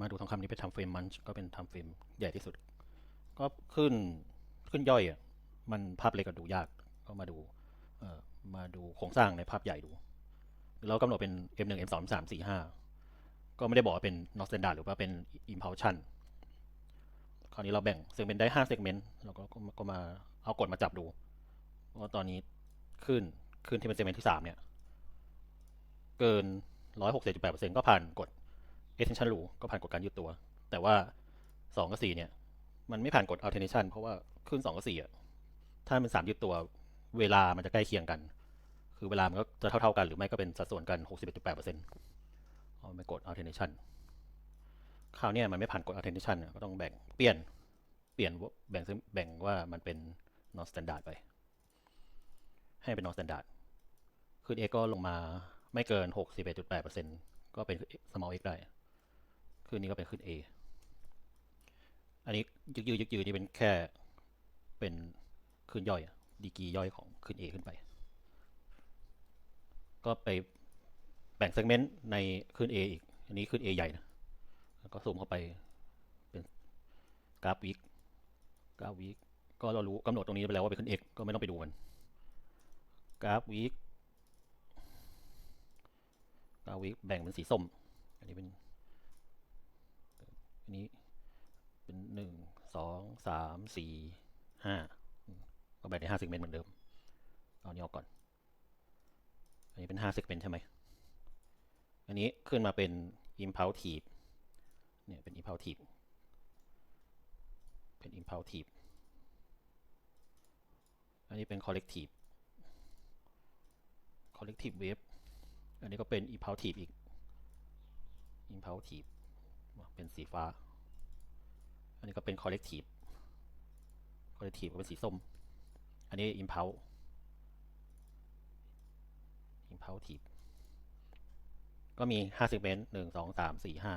มาดูทองคำนี้เป็นทำเฟรมมันก็เป็นทำเฟรมใหญ่ที่สุด ก็ขึ้นขึ้นย่อยอะมันภาพเล็กก็ดูยากก็มาดูเอ่อมาดูโครงสร้างในภาพใหญ่ดูเรากำหนดเป็น M1 M2 M3 4 5ก็ไม่ได้บอกว่าเป็น not standard หรือว่าเป็น impulsion คราวนี้เราแบ่ง segment ได้ 5 segment เราก็ก็มาเอากดมาจับดูว่าตอนนี้ขึ้นขึ้นที่เป็น segment ที่ 3 เนี่ย เกิน 160.8%ก็ผ่านกฎ extension rule ก็ผ่านกฎการยืดตัว แต่ว่า2กับ4เนี่ย มันไม่ผ่านกฎ alternation เพราะว่าขึ้น2กับ4อะถ้าเป็น3ยืดตัวเวลามันจะใกล้เคียงกัน คือเวลามันก็จะเท่า ๆ กัน หรือไม่ก็เป็นสัดส่วนกัน61.8%เอาไปกด alternation คราวนี้มันไม่ผ่านกฎ alternation ก็ต้องแบ่งเปลี่ยนเปลี่ยนแบ่งแบ่งว่ามันเป็น non standard ไป ให้เป็น non standard ขึ้น x ก็ลงมาไม่เกิน 61.8%ก็เป็น small x ได้ ขึ้นนี้ก็เป็นขึ้น a อันนี้ยึกยือยึกยือนี่เป็นแค่เป็นขึ้นย่อยดีกีย่อยของขึ้น a ขึ้นไป ก็ไปแบ่งเซกเมนต์ในขึ้น a อีก อันนี้ขึ้น a ใหญ่นะก็ซูมเข้าไปเป็นกราฟวิกกราฟวิกก็เรารู้กำหนดตรงนี้ไปแล้วว่าเป็นขึ้น x ก็ไม่ต้องไปดูมันกราฟวิกกราฟวิกแบ่งเป็นสีส้ม อันนี้เป็น อันนี้เป็นหนึ่งสองสามสี่ห้าก็แบ่งได้ห้าเซกเมนต์เหมือนเดิม เอานี้ออกก่อน อันนี้เป็นห้าเซกเมนต์ใช่ไหม อันนี้ขึ้นมาเป็น impulsive เนี่ยเป็น impulsive เป็น impulsive อันนี้เป็น collective collective wave อันนี้ก็เป็น impulsive อีก impulsive เป็นสีฟ้า อันนี้ก็เป็น collective collective ก็เป็นสีส้ม อันนี้ impulse impulsive ก็มี5 segment 1 2 3 4 5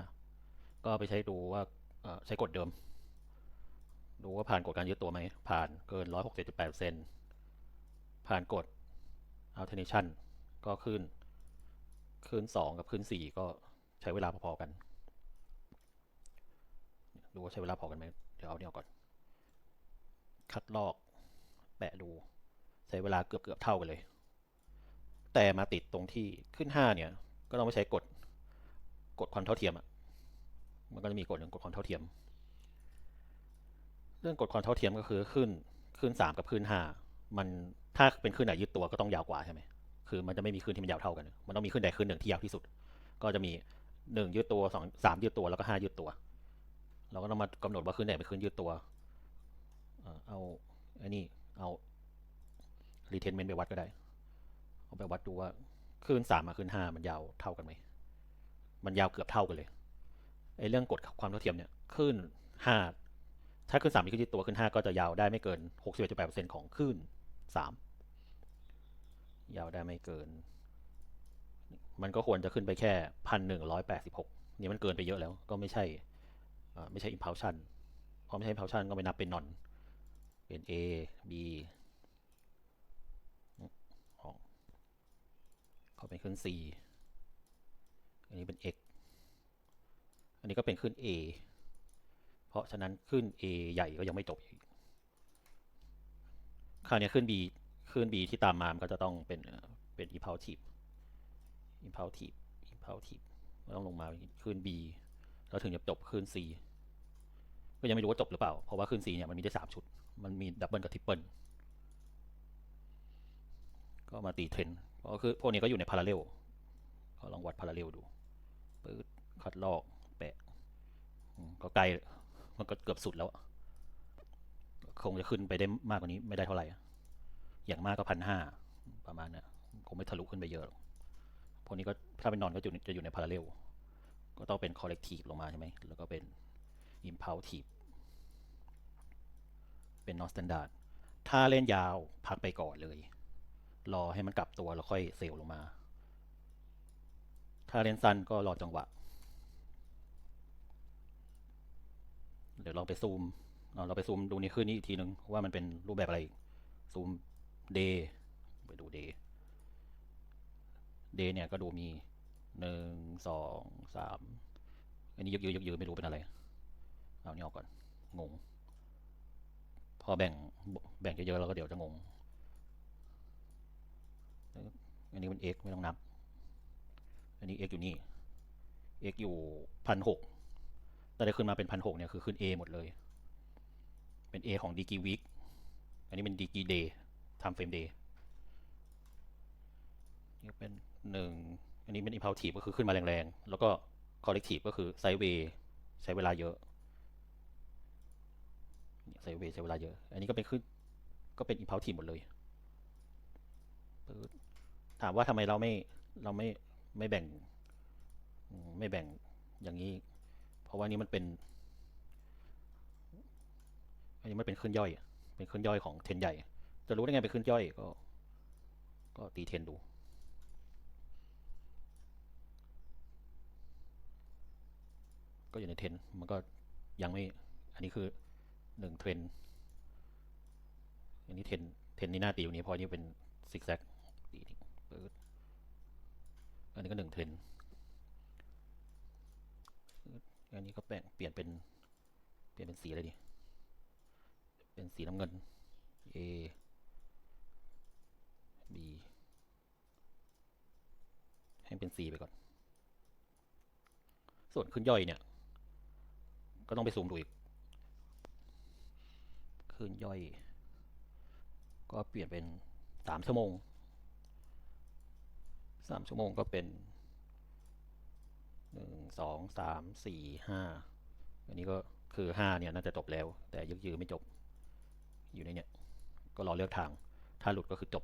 ก็ไปใช้ดูว่าใช้กฎเดิม ดูว่าผ่านกฎการยึดตัวไหม ผ่านเกิน167.8%ผ่านกฎ alternation ก็ขึ้น ขึ้น2กับขึ้น4ก็ใช้เวลาพอๆกัน ดูว่าใช้เวลาพอกันไหมเดี๋ยวเอาเนี่ยก่อน คัดลอก แปะดู ใช้เวลาเกือบเกือบเท่ากันเลย แต่มาติดตรงที่ขึ้น 5 เนี่ย ก็ต้องไปใช้กฎกฎความเท่าเทียมอะมันก็จะมีกฎหนึ่งกฎความเท่าเทียม เรื่องกฎความเท่าเทียมก็คือขึ้นขึ้น 3 กับขึ้น 5 มันถ้าเป็นขึ้นไหนยึดตัวก็ต้องยาวกว่าใช่ไหมคือมันจะไม่มีขึ้นที่มันยาวเท่ากัน มันต้องมีขึ้นใดขึ้นหนึ่งที่ยาวที่สุด ก็จะมี 1 ยืดตัว2 3ยืดตัวแล้วก็5ยืดตัว เราก็ต้องมากำหนดว่าขึ้นไหนเป็นขึ้นยืดตัว เอาไอ้นี่เอา retention ไปวัดก็ได้ เอาไปวัดดูว่าขึ้นสามกับขึ้นห้ามันยาวเท่ากันไหม มันยาวเกือบเท่ากันเลยไอ้เรื่องกฎความเท่าเทียมเนี่ยขึ้นห้าถ้าขึ้นสามมีขึ้นที่ตัวขึ้นห้าก็จะยาวได้ไม่เกินหกสิบเอ็ดจุดแปดเปอร์เซ็นต์ของขึ้นสามยาวได้ไม่เกิน มันก็ควรจะขึ้นไปแค่พันหนึ่งร้อยแปดสิบหกนี่มันเกินไปเยอะแล้วก็ไม่ใช่ ไม่ใช่ impulsion พอไม่ใช่ impulsion ก็ไปนับเป็น non เป็น A B เขาเป็นขึ้น C อันนี้เป็น x อันนี้ก็เป็นขึ้น a เพราะฉะนั้นขึ้น a ใหญ่ก็ยังไม่จบอีกคราวนี้ขึ้น b ขึ้น b ที่ตามมามันก็จะต้องเป็นเป็น impulsive impulsive impulsive ต้องลงมาขึ้น b แล้วถึงจะจบขึ้น c ก็ยังไม่รู้ว่าจบหรือเปล่า เพราะว่าขึ้น c เนี่ยมันมีได้สามชุด มันมีดับเบิลกับทริปเปิลก็มาตีเทรนก็คือพวกนี้ก็อยู่ในพาราเรลก็ลองวัดพาราเรลดูปื๊ดคัดลอกแปะก็ใกล้มันก็เกือบสุดแล้ว คงจะขึ้นไปได้มากกว่านี้ไม่ได้เท่าไหร่ อย่างมากก็พันห้าประมาณเนี้ยคงไม่ทะลุขึ้นไปเยอะพวกนี้ก็ถ้าเป็นนอนก็จะอยู่ในพาราเรล ก็ต้องเป็น collective ลงมาใช่ไหม แล้วก็เป็น impulsive เป็น non standard ถ้าเล่นยาวพักไปก่อนเลย รอให้มันกลับตัวแล้วค่อยเซลล์ลงมา ถ้าเล่นสั้นก็รอจังหวะ เดี๋ยวลองไปซูม เราไปซูมดูนี่ขึ้นนี้อีกทีนึงว่ามันเป็นรูปแบบอะไร ซูม day ไปดู day day เนี่ยก็ดูมี หนึ่งสองสามอันนี้ยึกยือยึกยือไม่รู้เป็นอะไร เอานี่ออกก่อน งง พอแบ่งแบ่งเยอะๆแล้วก็เดี๋ยวจะงง อันนี้มัน x ไม่ต้องนับ อันนี้ x อยู่นี่ x อยู่พันหกแต่ได้ขึ้นมาเป็นพันหกเนี่ยคือขึ้น a หมดเลย เป็น a ของ d กี week อันนี้เป็น d กี day time frame day นี่เป็นหนึ่ง อันนี้เป็น impulsive ก็คือขึ้นมาแรงๆ แล้วก็ corrective ก็คือ sideways ใช้เวลาเยอะไซเวย์ใช้เวลาเยอะ อันนี้ก็เป็นขึ้นก็เป็น impulsive หมดเลย ถามว่าทำไมเราไม่เราไม่ไม่แบ่งไม่แบ่งอย่างนี้ เพราะว่านี่มันเป็น อันนี้มันเป็นขึ้นย่อย เป็นขึ้นย่อยของเทนใหญ่ จะรู้ได้ไงเป็นขึ้นย่อยก็ ก็ตีเทนดู ก็อยู่ในเทรนมันก็ยังไม่อันนี้คือหนึ่งเทรนอันนี้เทรนเทรนนี่หน้าตีอยู่นี้พอนี้เป็นซิกแซกตีทิ้ปึ๊ดอันนี้ก็หนึ่งเทรนอันนี้ก็แปลงเปลี่ยนเป็นเปลี่ยนเป็นสีอะไรดี เป็นสีน้ำเงิน A B ให้เป็น C ไปก่อน ส่วนขึ้นย่อยเนี่ย ก็ต้องไปซูมดูอีกขึ้นย่อย ก็เปลี่ยนเป็นสามชั่วโมงสามชั่วโมงก็เป็นหนึ่งสองสามสี่ห้าอันนี้ก็คือห้าเนี่ยน่าจะจบแล้ว แต่ยึกยือไม่จบ อยู่ในเนี่ย ก็รอเลือกทาง ถ้าหลุดก็คือจบ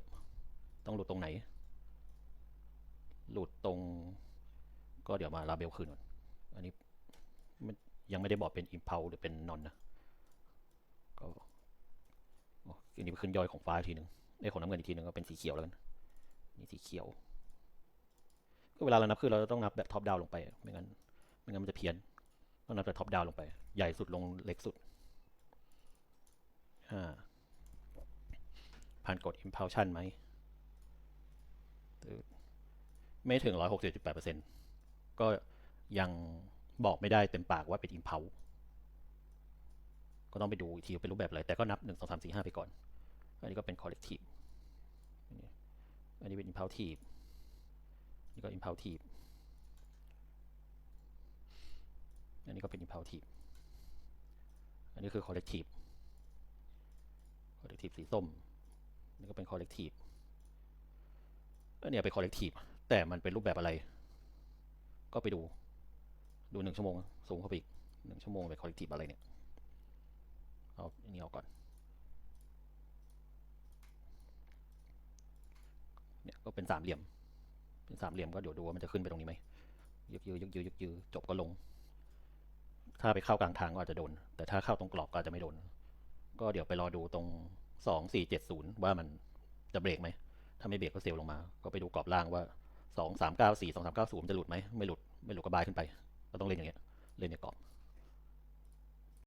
ต้องหลุดตรงไหน หลุดตรง ก็เดี๋ยวมาลาเบลคืนก่อนอันนี้มัน ยังไม่ได้บอกเป็น impulse หรือเป็น non นะ ก็อันนี้ขึ้นย่อยของฟ้าอีกทีหนึ่งไอ้ของน้ำเงินอีกทีหนึ่งก็เป็นสีเขียวแล้วกัน นี่สีเขียว ก็เวลาเรานับคือเราต้องนับแบบท็อปดาวลงไป ไม่งั้น ไม่งั้นมันจะเพี้ยน ต้องนับแบบท็อปดาวลงไป ใหญ่สุดลงเล็กสุดห้าผ่านกด impulsion ไหม ไม่ถึงร้อยหกสิบจุดแปดเปอร์เซ็นต์ก็ยัง บอกไม่ได้เต็มปากว่าเป็น impulse ก็ต้องไปดูอีกทีว่าเป็นรูปแบบอะไรแต่ก็นับหนึ่งสองสามสี่ห้าไปก่อน อันนี้ก็เป็น collective อันนี้อันนี้เป็น impulsive นี่ก็ impulsive อันนี้ก็เป็น impulsive อันนี้คือ collective collective สีส้มนี่ก็เป็น collective อันเนี้ยเป็น collective แต่มันเป็นรูปแบบอะไร ก็ไปดู ดูหนึ่งชั่วโมงสูงเข้าไปอีกหนึ่งชั่วโมงเป็น collective อะไรเนี่ย เอาอันนี้เอาก่อน เนี่ยก็เป็นสามเหลี่ยม เป็นสามเหลี่ยมก็เดี๋ยวดูว่ามันจะขึ้นไปตรงนี้ไหมยึกยือยึกยือยึกยือจบก็ลง ถ้าไปเข้ากลางทางก็อาจจะโดน แต่ถ้าเข้าตรงกรอบก็อาจจะไม่โดน ก็เดี๋ยวไปรอดูตรงสองสี่เจ็ดศูนย์ว่ามันจะเบรกไหม ถ้าไม่เบรกก็เซลล์ลงมา ก็ไปดูกรอบล่างว่าสองสามเก้าสี่สองสามเก้าศูนย์จะหลุดไหม ไม่หลุด ไม่หลุดก็บายขึ้นไป ราต้องเล่นอย่างเงี้ยเล่นในกรอบ